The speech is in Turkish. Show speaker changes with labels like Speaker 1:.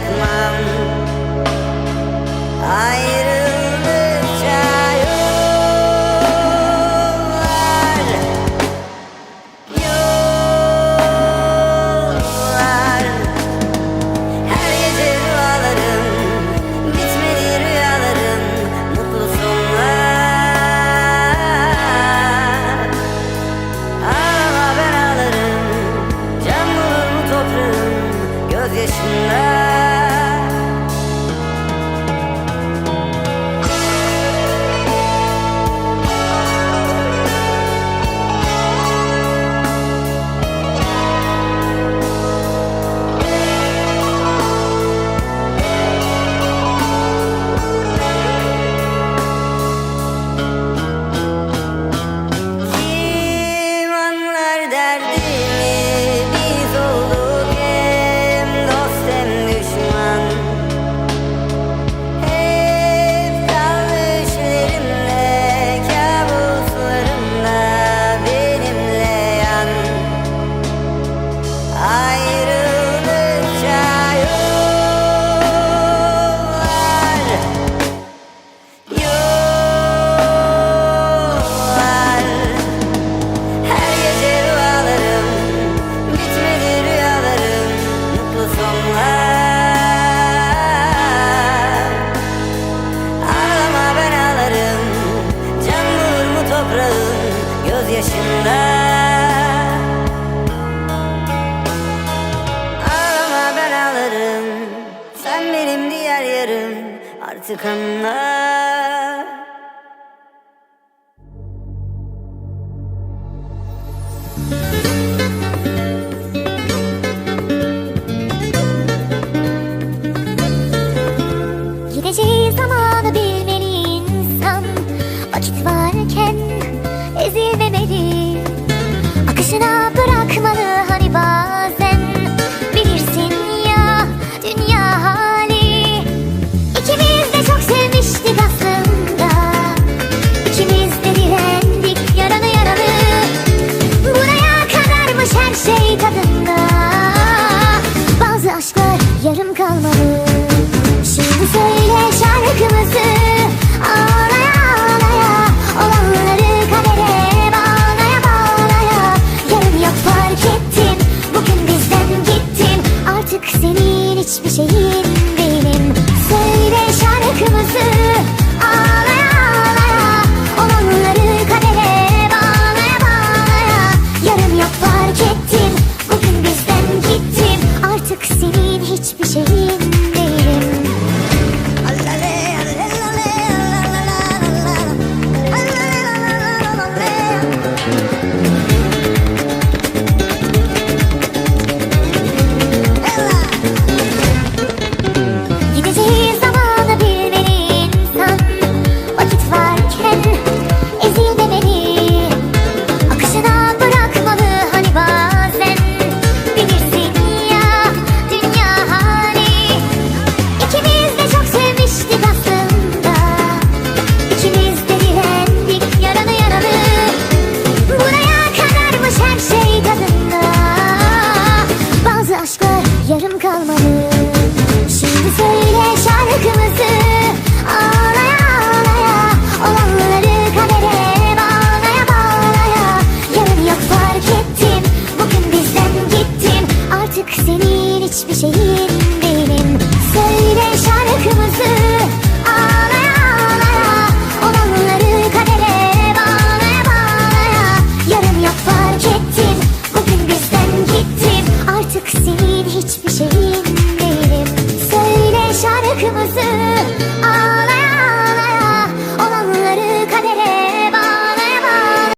Speaker 1: bırakmam. Ayrıldıkça yollar Yollar. Her gece rüyalarım Bitmedi rüyalarım Mutlu sonlar. Ama ben ağlarım Can bulur mu toprağım Gözyaşımda peşinde. Ağlama ben ağlarım Sen benim diğer yarım. Artık anla.
Speaker 2: Gideceğiz ama Söyle şarkımızı. Ağlaya ağlaya Olanları kadere Bağlaya bağlaya. Yarın yok fark ettim Bugün bizden gittin. Artık senin hiçbir şeyin değilim Söyle şarkımızı. Ağlaya ağlaya Olanları kadere Bağlaya bağlaya. Yarın yok fark ettim Bugün bizden gittin. Artık